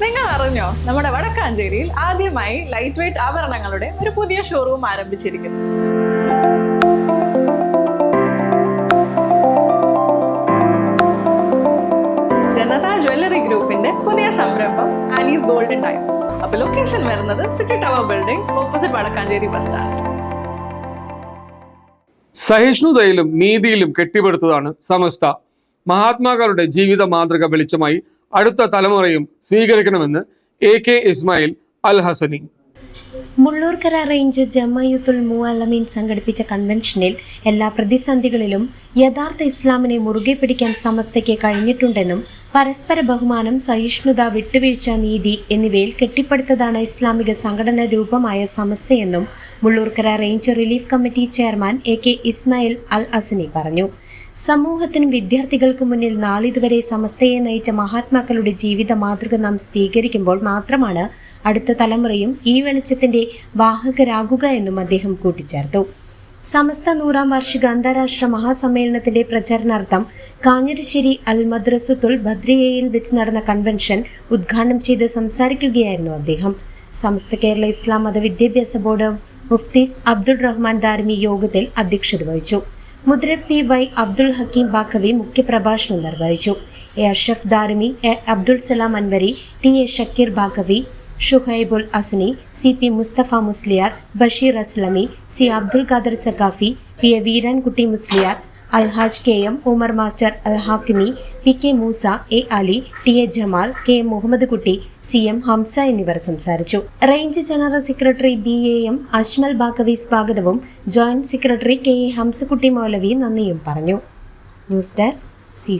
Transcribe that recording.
നിങ്ങൾ അറിഞ്ഞോ നമ്മുടെ വടക്കാഞ്ചേരിയിൽ ആദ്യമായി ലൈറ്റ് വെയിറ്റ് ആഭരണങ്ങളുടെ ഒരു പുതിയ ഷോറൂം ആരംഭിച്ചിരിക്കുന്നു. ജനതാ ജ്വല്ലറി ഗ്രൂപ്പിന്റെ പുതിയ സംരംഭം ആലീസ് ഗോൾഡൻ ടൈം അപ്പൊ ലൊക്കേഷൻ വരുന്നത് city tower building opposite Vadakkanchery bus stand സഹിഷ്ണുതയിലും നീതിയിലും കെട്ടിപ്പടുത്തതാണ് സമസ്ത. മഹാത്മാക്കളുടെ ജീവിത മാതൃക വെളിച്ചമായി അടുത്ത തലമുറയും സ്വീകരിക്കണമെന്ന് A K Ismail Al Hasani. Mullurkara range Jamiyyathul Muallimeen സംഘടിപ്പിച്ച കൺവെൻഷനിൽ എല്ലാ പ്രതിസന്ധികളിലും യഥാർത്ഥ ഇസ്ലാമിനെ മുറുകെ പിടിക്കാൻ സമസ്തയ്ക്ക് കഴിഞ്ഞിട്ടുണ്ടെന്നും പരസ്പര ബഹുമാനം സഹിഷ്ണുത വിട്ടുവീഴ്ച നീതി എന്നിവയിൽ കെട്ടിപ്പടുത്തതാണ് ഇസ്ലാമിക സംഘടന രൂപമായ സമസ്തയെന്നും Mullurkara range relief committee chairman A K Ismail Al Hasani പറഞ്ഞു. സമൂഹത്തിനും വിദ്യാർത്ഥികൾക്കും മുന്നിൽ നാളിതുവരെ സമസ്തയെ നയിച്ച മഹാത്മാക്കളുടെ ജീവിത മാതൃക നാം സ്വീകരിക്കുമ്പോൾ മാത്രമാണ് അടുത്ത തലമുറയും ഈ വെളിച്ചത്തിന്റെ വാഹകരാകുക എന്നും അദ്ദേഹം കൂട്ടിച്ചേർത്തു. സമസ്ത നൂറാം വാർഷിക അന്താരാഷ്ട്ര മഹാസമ്മേളനത്തിന്റെ പ്രചരണാർത്ഥം കാഞ്ഞിരശ്ശേരി അൽ മദ്രസുത്തുൽ ബദ്രിയയിൽ വെച്ച് നടന്ന കൺവെൻഷൻ ഉദ്ഘാടനം ചെയ്ത് സംസാരിക്കുകയായിരുന്നു അദ്ദേഹം. സമസ്ത കേരള ഇസ്ലാം മത വിദ്യാഭ്യാസ ബോർഡ് മുഫ്തീസ് അബ്ദുൾ റഹ്മാൻ ദാർമി യോഗത്തിൽ അധ്യക്ഷത വഹിച്ചു. മുദ്ര പി വൈ അബ്ദുൾ ഹക്കീം ബാക്കവി മുഖ്യപ്രഭാഷണം നിർവഹിച്ചു. A Ashraf Darimi A Abdul Salam Anwari T A Shakeer Baqavi Shuhaibul Asni C P Mustafa Musliyar Basheer Aslami C Abdul Khader Saqafi P A Veerankutty Musliyar Alhaj K M Umar master Al Hakimi P K Moosa A Ali T A Jamal K Muhammad Kutty C M Hamza എന്നിവർ സംസാരിച്ചു. Range general secretary B A M Ashmal Baqavi സ്വാഗതവും joint secretary K A Hamzakutty Maulavi നന്ദിയും പറഞ്ഞു. News desk C